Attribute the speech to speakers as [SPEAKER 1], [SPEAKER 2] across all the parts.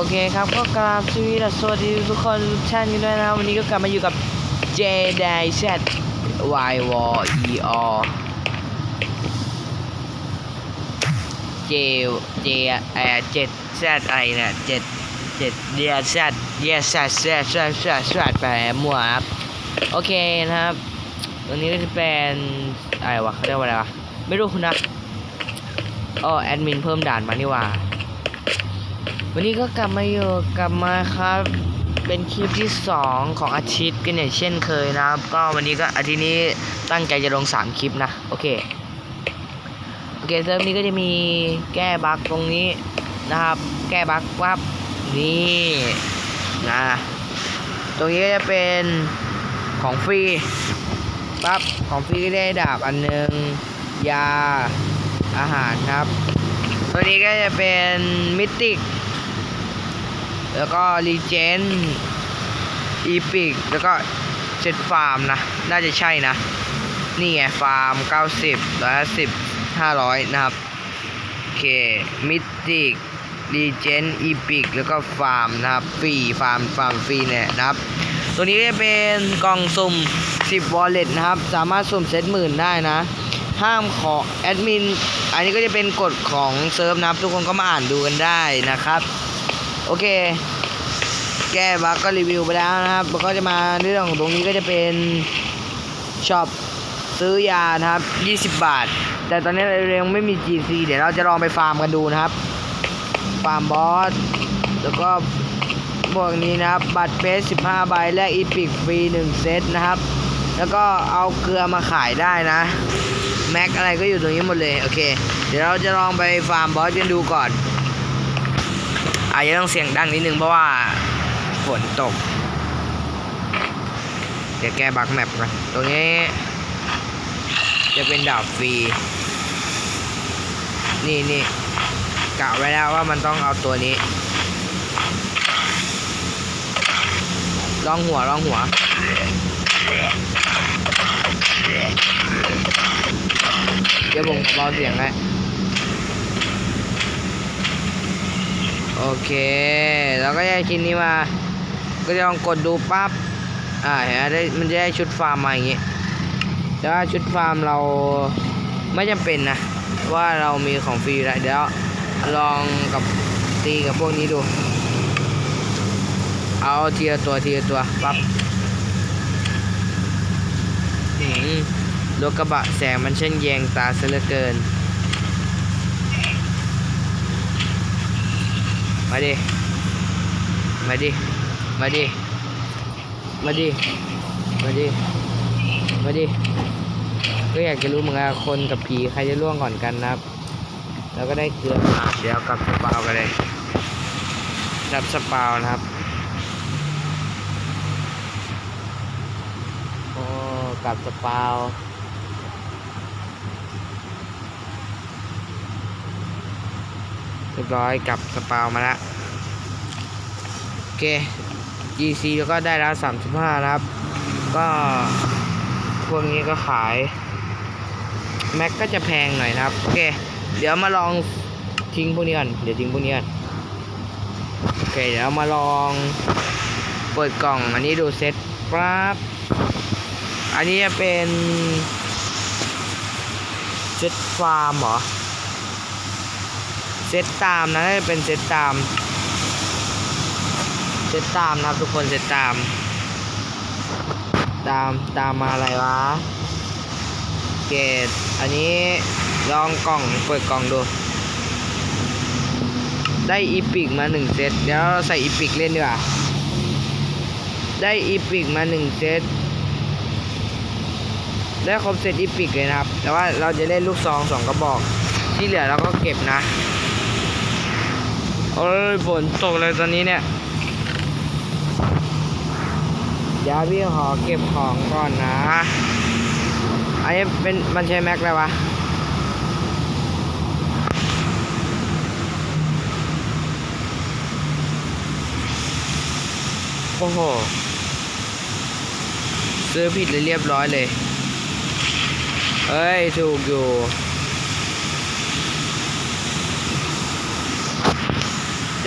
[SPEAKER 1] โอเคครับก็กราบสวีดัสดีทุกคนทุกท่านกันด้วยนะวันนี้ก็กลับมาอยู่กับ J d a Z Y W E O J J เอ่อเจ็ด Z อะไรเนี่ยเจ็ดเจ็ดเดีย Z เดีย Z Z Z Z Z ไปมั่วครับโอเคนะครับวันนี้ก็จะเป็นอะไรวะเขาเรียกว่าอะไรวะไม่รู้นะอ๋อแอดมินเพิ่มด่านมานี่ว่า วันนี้ก็กลับมาอยู่กลับมาครับ เป็นคลิปที่ 2 ของอาทิตย์กันอย่างเช่นเคยนะครับ ก็วันนี้ก็อาทิตย์นี้ตั้งใจจะลง 3 คลิปนะ โอเค โอเคเซิร์ฟนี้ก็จะมีแก้บั๊กตรงนี้นะครับ แก้บั๊กวับนี่นะตรงนี้ก็จะเป็นของฟรีปั๊บของฟรีก็ได้ดาบอันหนึ่งยาอาหารครับ ตัวนี้ก็จะเป็นมิติก แล้วก็รีเจนอีพิกแล้วก็เจ็ดฟาร์มนะ น่าจะใช่นะ นี่ไงฟาร์ม 90 110 500 นะครับ โอเค มิติกรีเจนอีพิกแล้วก็ฟาร์มนะครับ ฟรี ฟาร์ม ฟาร์มฟรีเนี่ยนะครับ ตัวนี้จะเป็นกล่องสุ่ม 10 วอลเล็ตนะครับ สามารถสุ่มเซตหมื่นได้นะ ห้ามขอแอดมิน อันนี้ก็จะเป็นกฎของเซิร์ฟนะครับ ทุกคนก็มาอ่านดูกันได้นะครับ โอเค แก้บักก็รีวิวไปแล้วนะครับแล้วก็จะมาเรื่องของตรงนี้ก็จะเป็นช็อปซื้อยานะครับ 20 บาท แต่ตอนนี้เรายังไม่มี GC เดี๋ยวเราจะลองไปฟาร์มกันดูนะครับ ฟาร์มบอส แล้วก็พวกนี้นะครับ บัตรเฟส15 ใบ แลกอีพิกฟรี 1 เซตนะครับ แล้วก็เอาเกลือมาขายได้นะ แม็กอะไรก็อยู่ตรงนี้หมดเลย โอเค เดี๋ยวเราจะลองไปฟาร์มบอสกันดูก่อน อาจจะต้องเสียงดังนิดนึงเพราะว่าฝนตก เดี๋ยวแกบักแมปกันตรงนี้ จะเป็นดาบฟรี นี่นี่กะไว้แล้วว่ามันต้องเอาตัวนี้ลองหัวลองหัว เดี๋ยวผมขอเบาเสียงให้ เคแล้วก็ได้ชิ้นนี้มา ก็จะลองกดดูปั๊บ อ่า เห็นไหมได้มันจะได้ชุดฟาร์มมาอย่างงี้แต่ว่าชุดฟาร์มเราไม่จำเป็นนะ ว่าเรามีของฟรีแล้วเดี๋ยวลองกับตีกับพวกนี้ดู เอาทีละตัวทีละตัวปั๊บหืมรถกระบะแสงมันเช่นแยงตาซะเหลือเกิน มาดิ มาดิ มาดิ มาดิ มาดิ มาดิ ก็อยากจะรู้เหมือนกันคนกับผีใครจะล่วงก่อนกันนะครับ แล้วก็ได้เกลือมาเดี๋ยวกลับสปาวกันเลยกลับสปาวนะครับโอ้กลับสปาว รียบร้อยกับสปาวมาแล้วโอเค GC ก็ได้แล้ว35นะครับ ก็พวกนี้ก็ขาย แม็กก็จะแพงหน่อยนะครับ โอเค เดี๋ยวมาลองทิ้งพวกนี้ก่อนเดี๋ยวทิ้งพวกนี้ก่อนโอเค เดี๋ยวมาลองเปิดกล่องอันนี้ดูเซ็ตปั๊บอันนี้จะเป็นเซตฟาร์มเหรอ เซตตามนะน่าจะเป็นเซตตาม เซตตามนะครับทุกคนเซตตาม ตามตามมาอะไรวะ เกตอันนี้ลองกล่องเปิดกล่องดู ได้อีพิกมาหนึ่งเซตเดี๋ยวเราใส่อีพิกเล่นดีกว่า ได้อีพิกมาหนึ่งเซตได้ครบเซตอีพิกเลยนะครับ แต่ว่าเราจะเล่นลูกซองสองกระบอก ที่เหลือเราก็เก็บนะ โอ้ยฝนตกเลยตอนนี้เนี่ยเดี๋ยวพี่ขอเก็บของก่อนนะอันนี้เป็นมันใช้แม็กอะไรวะโอ้โห ซื้อผิดเลยเรียบร้อยเลยเอ้ย ถูกอยู่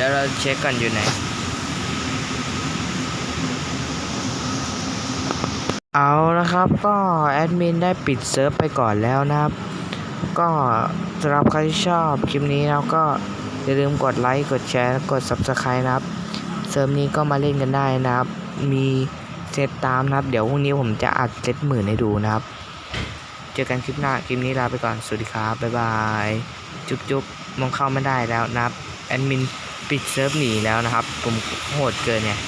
[SPEAKER 1] ดี๋ยวเราเช็คก่อนอยู่ไหนเอาละครับก็แอดมินได้ปิดเซิร์ฟไปก่อนแล้วนะครับ ก็สำหรับใครที่ชอบคลิปนี้นะครับก็อย่าลืมกดไลค์กดแชร์กด Subscribe นะครับ เซิร์ฟนี้ก็มาเล่นกันได้นะครับ มีเซตตามนะครับ เดี๋ยวพรุ่งนี้ผมจะอัดเซตหมื่นให้ดูนะครับ เจอกันคลิปหน้าคลิปนี้ลาไปก่อนสวัสดีครับบ๊ายบาย จุ๊บจุ๊บมองเข้าไม่ได้แล้วนะครับแอดมิน ปิดเซิร์ฟหนีแล้วนะครับ ผมโหดเกินเนี่ย